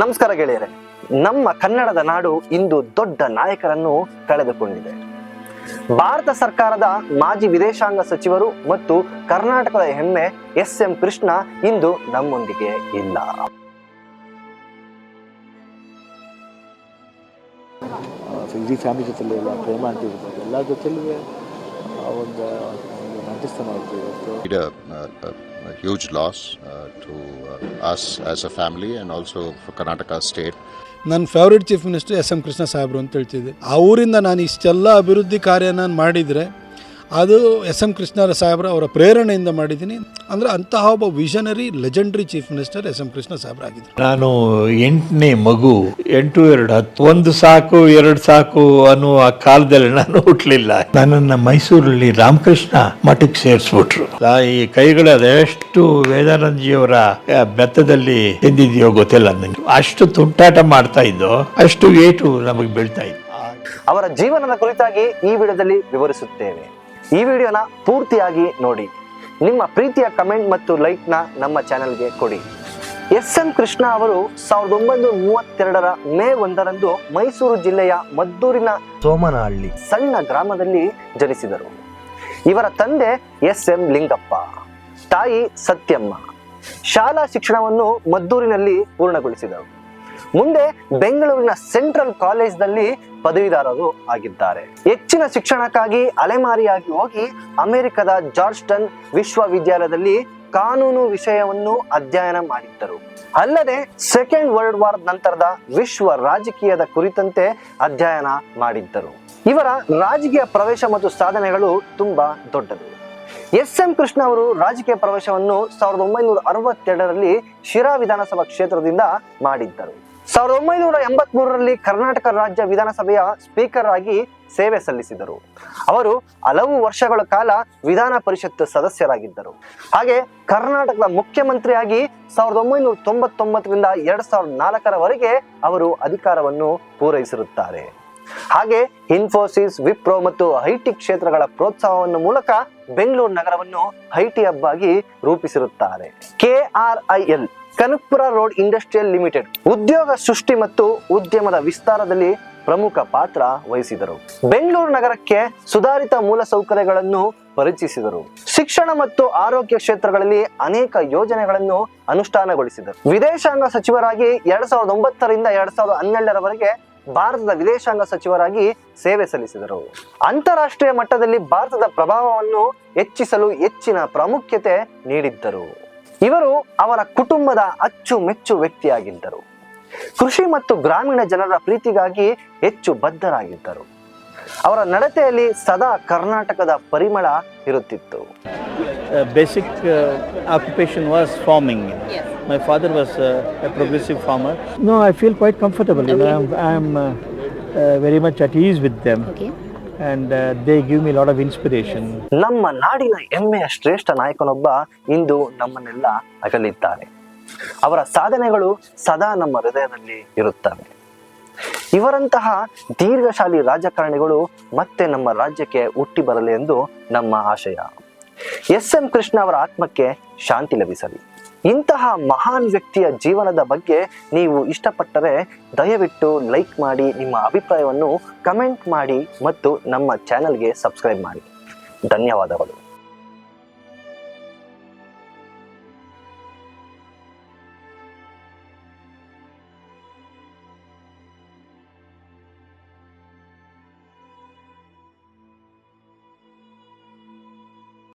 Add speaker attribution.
Speaker 1: ನಮಸ್ಕಾರ ಗೆಳೆಯರೆ, ನಮ್ಮ ಕನ್ನಡದ ನಾಡು ಇಂದು ದೊಡ್ಡ ನಾಯಕರನ್ನು ಕಳೆದುಕೊಂಡಿದೆ. ಭಾರತ ಸರ್ಕಾರದ ಮಾಜಿ ವಿದೇಶಾಂಗ ಸಚಿವರು ಮತ್ತು ಕರ್ನಾಟಕದ ಹೆಮ್ಮೆ ಎಸ್ ಎಂ ಕೃಷ್ಣ ಇಂದು ನಮ್ಮೊಂದಿಗೆ ಇಲ್ಲ.
Speaker 2: ಫ್ಯಾಮಿಲಿ ಜೊತೆ ಪ್ರೇಮ ಅಂತ ಇರ್ಬೋದು ಎಲ್ಲ ಒಂದು ಒಂದು ಹ್ಯೂಜ್ ಇವತ್ತು
Speaker 3: a, a, a huge loss uh, to uh, us as a family and also for Karnataka state.
Speaker 4: ನನ್ನ favourite chief minister S M Krishna ಸಾಹೇಬರು ಅಂತ ಹೇಳ್ತಿದ್ದೆ ಅವರಿಂದ ನಾನು ಇಷ್ಟೆಲ್ಲ ಅಭಿವೃದ್ಧಿ ಕಾರ್ಯ ನಾನು ಮಾಡಿದರೆ ಅದು ಎಸ್ ಎಂ ಕೃಷ್ಣರ ಸಾಹೇಬ್ರ ಅವರ ಪ್ರೇರಣೆಯಿಂದ ಮಾಡಿದ್ದೀನಿ. ಅಂದರೆ ಅಂತಹ ಒಬ್ಬ visionary legendary chief minister S M Krishna ಸಾಹೇಬ್ರಾಗಿದ್ದರು
Speaker 5: ನಾನು ಎಂಟನೇ ಮಗು ಎಂಟು ಎರಡು ಹತ್ತು ಒಂದು ಸಾಕು ಎರಡು ಸಾಕು ಅನ್ನುವ ಕಾಲದಲ್ಲಿ ನಾನು ಹುಟ್ಟಲಿಲ್ಲ ನನ್ನನ್ನು ಮೈಸೂರಲ್ಲಿ ರಾಮಕೃಷ್ಣ ಮಠಕ್ಕೆ ಸೇರಿಸ್ಬಿಟ್ರು. ಈ ಕೈಗಳ ಅದೆಷ್ಟು ವೇದಾನಂದಜಿಯವರ ಬೆತ್ತದಲ್ಲಿ ಎಂದಿದೆಯೋ ಗೊತ್ತಿಲ್ಲ ನನಗೆ. ಅಷ್ಟು ತುಂಟಾಟ ಮಾಡ್ತಾ ಇದ್ದೋ ಅಷ್ಟು ಏಟು ನಮಗೆ ಬೀಳ್ತಾ ಇತ್ತು.
Speaker 1: ಅವರ ಜೀವನದ ಕುರಿತಾಗಿ ಈ ವಿಡದಲ್ಲಿ ವಿವರಿಸುತ್ತೇವೆ. ಈ ವಿಡಿಯೋನ ಪೂರ್ತಿಯಾಗಿ ನೋಡಿ. ನಿಮ್ಮ ಪ್ರೀತಿಯ ಕಮೆಂಟ್ ಮತ್ತು ಲೈಕ್ನ ನಮ್ಮ ಚಾನೆಲ್ಗೆ ಕೊಡಿ. ಎಸ್ ಎಂ ಕೃಷ್ಣ ಅವರು ಸಾವಿರದ ಒಂಬೈನೂರ ಮೂವತ್ತೆರಡರ ಮೇ ಒಂದರಂದು ಮೈಸೂರು ಜಿಲ್ಲೆಯ ಮದ್ದೂರಿನ ಸೋಮನಹಳ್ಳಿ ಸಣ್ಣ ಗ್ರಾಮದಲ್ಲಿ ಜನಿಸಿದರು. ಇವರ ತಂದೆ ಎಸ್ ಎಂ ಲಿಂಗಪ್ಪ ತಾಯಿ ಸತ್ಯಮ್ಮ. ಶಾಲಾ ಶಿಕ್ಷಣವನ್ನು ಮದ್ದೂರಿನಲ್ಲಿ ಪೂರ್ಣಗೊಳಿಸಿದರು. ಮುಂದೆ ಬೆಂಗಳೂರಿನ ಸೆಂಟ್ರಲ್ ಕಾಲೇಜ್ನಲ್ಲಿ ಪದವೀಧರರು ಆಗಿದ್ದಾರೆ. ಹೆಚ್ಚಿನ ಶಿಕ್ಷಣಕ್ಕಾಗಿ ಅಲೆಮಾರಿಯಾಗಿ ಹೋಗಿ ಅಮೆರಿಕದ ಜಾರ್ಜ್ಟನ್ ವಿಶ್ವವಿದ್ಯಾಲಯದಲ್ಲಿ ಕಾನೂನು ವಿಷಯವನ್ನು ಅಧ್ಯಯನ ಮಾಡಿದ್ದರು. ಅಲ್ಲದೆ ಸೆಕೆಂಡ್ ವರ್ಲ್ಡ್ ವಾರ್ ನಂತರದ ವಿಶ್ವ ರಾಜಕೀಯದ ಕುರಿತಂತೆ ಅಧ್ಯಯನ ಮಾಡಿದ್ದರು. ಇವರ ರಾಜಕೀಯ ಪ್ರವೇಶ ಮತ್ತು ಸಾಧನೆಗಳು ತುಂಬಾ ದೊಡ್ಡದು. ಎಸ್ ಎಂ ಕೃಷ್ಣ ಅವರು ರಾಜಕೀಯ ಪ್ರವೇಶವನ್ನು ಸಾವಿರದ ಒಂಬೈನೂರ ಅರವತ್ತೆರಡರಲ್ಲಿ ಶಿರಾ ವಿಧಾನಸಭಾ ಕ್ಷೇತ್ರದಿಂದ ಮಾಡಿದ್ದರು. ಸಾವಿರದ ಒಂಬೈನೂರ ಎಂಬತ್ ಮೂರರಲ್ಲಿ ಕರ್ನಾಟಕ ರಾಜ್ಯ ವಿಧಾನಸಭೆಯ ಸ್ಪೀಕರ್ ಆಗಿ ಸೇವೆ ಸಲ್ಲಿಸಿದರು. ಅವರು ಹಲವು ವರ್ಷಗಳ ಕಾಲ ವಿಧಾನ ಪರಿಷತ್ ಸದಸ್ಯರಾಗಿದ್ದರು. ಹಾಗೆ ಕರ್ನಾಟಕದ ಮುಖ್ಯಮಂತ್ರಿಯಾಗಿ ಸಾವಿರದ ಒಂಬೈನೂರ ತೊಂಬತ್ತೊಂಬತ್ತರಿಂದ ಎರಡ್ ಸಾವಿರದ ನಾಲ್ಕರವರೆಗೆ ಅವರು ಅಧಿಕಾರವನ್ನು ಪೂರೈಸಿರುತ್ತಾರೆ. ಹಾಗೆ ಇನ್ಫೋಸಿಸ್ ವಿಪ್ರೋ ಮತ್ತು ಐಟಿ ಕ್ಷೇತ್ರಗಳ ಪ್ರೋತ್ಸಾಹವನ್ನು ಮೂಲಕ ಬೆಂಗಳೂರು ನಗರವನ್ನು ಐಟಿ ಹಬ್ ಆಗಿ ರೂಪಿಸಿರುತ್ತಾರೆ. L Kanakapura road industrial limited ಉದ್ಯೋಗ ಸೃಷ್ಟಿ ಮತ್ತು ಉದ್ಯಮದ ವಿಸ್ತಾರದಲ್ಲಿ ಪ್ರಮುಖ ಪಾತ್ರ ವಹಿಸಿದರು. ಬೆಂಗಳೂರು ನಗರಕ್ಕೆ ಸುಧಾರಿತ ಮೂಲಸೌಕರ್ಯಗಳನ್ನು ಪರಿಚಯಿಸಿದರು. ಶಿಕ್ಷಣ ಮತ್ತು ಆರೋಗ್ಯ ಕ್ಷೇತ್ರಗಳಲ್ಲಿ ಅನೇಕ ಯೋಜನೆಗಳನ್ನು ಅನುಷ್ಠಾನಗೊಳಿಸಿದರು. ವಿದೇಶಾಂಗ ಸಚಿವರಾಗಿ ಎರಡ್ ಸಾವಿರದ ಒಂಬತ್ತರಿಂದ ಎರಡ್ ಸಾವಿರದ ಹನ್ನೆರಡರವರೆಗೆ ಭಾರತದ ವಿದೇಶಾಂಗ ಸಚಿವರಾಗಿ ಸೇವೆ ಸಲ್ಲಿಸಿದರು. ಅಂತಾರಾಷ್ಟ್ರೀಯ ಮಟ್ಟದಲ್ಲಿ ಭಾರತದ ಪ್ರಭಾವವನ್ನು ಹೆಚ್ಚಿಸಲು ಹೆಚ್ಚಿನ ಪ್ರಾಮುಖ್ಯತೆ ನೀಡಿದ್ದರು. ಇವರು ಅವರ ಕುಟುಂಬದ ಅಚ್ಚುಮೆಚ್ಚು ವ್ಯಕ್ತಿಯಾಗಿದ್ದರು. ಕೃಷಿ ಮತ್ತು ಗ್ರಾಮೀಣ ಜನರ ಪ್ರೀತಿಗಾಗಿ ಹೆಚ್ಚು ಬದ್ಧರಾಗಿದ್ದರು. ಅವರ ನಡತೆಯಲ್ಲಿ ಸದಾ ಕರ್ನಾಟಕದ ಪರಿಮಳ ಇರುತ್ತಿತ್ತು.
Speaker 6: Basic uh, occupation was farming. Yes. My father was uh, a progressive farmer. No, I feel quite comfortable. You know, I'm, I'm uh, uh, very much at ease with them,
Speaker 7: Okay.
Speaker 6: and uh, they give me a lot of inspiration.
Speaker 1: ನಮ್ಮ ನಾಡಿನ ಹೆಮ್ಮೆಯ ಶ್ರೇಷ್ಠ ನಾಯಕನೊಬ್ಬ ಇಂದು ನಮ್ಮನ್ನೆಲ್ಲ ಅಗಲಿದ್ದಾರೆ ಅವರ ಸಾಧನೆಗಳು ಸದಾ ನಮ್ಮ ಹೃದಯದಲ್ಲಿ ಇರುತ್ತವೆ ಇವರಂತಹ ದೀರ್ಘಶಾಲಿ ರಾಜಕಾರಣಿಗಳು ಮತ್ತೆ ನಮ್ಮ ರಾಜ್ಯಕ್ಕೆ ಹುಟ್ಟಿ ಬರಲಿ ಎಂದು ನಮ್ಮ ಆಶಯ ಎಸ್ ಎಂ ಕೃಷ್ಣ ಅವರ ಆತ್ಮಕ್ಕೆ ಶಾಂತಿ ಲಭಿಸಲಿ. ಇಂತಹ ಮಹಾನ್ ವ್ಯಕ್ತಿಯ ಜೀವನದ ಬಗ್ಗೆ ನೀವು ಇಷ್ಟಪಟ್ಟರೆ ದಯವಿಟ್ಟು ಲೈಕ್ ಮಾಡಿ, ನಿಮ್ಮ ಅಭಿಪ್ರಾಯವನ್ನು ಕಮೆಂಟ್ ಮಾಡಿ ಮತ್ತು ನಮ್ಮ ಚಾನಲ್ಗೆ ಸಬ್ಸ್ಕ್ರೈಬ್ ಮಾಡಿ. ಧನ್ಯವಾದಗಳು.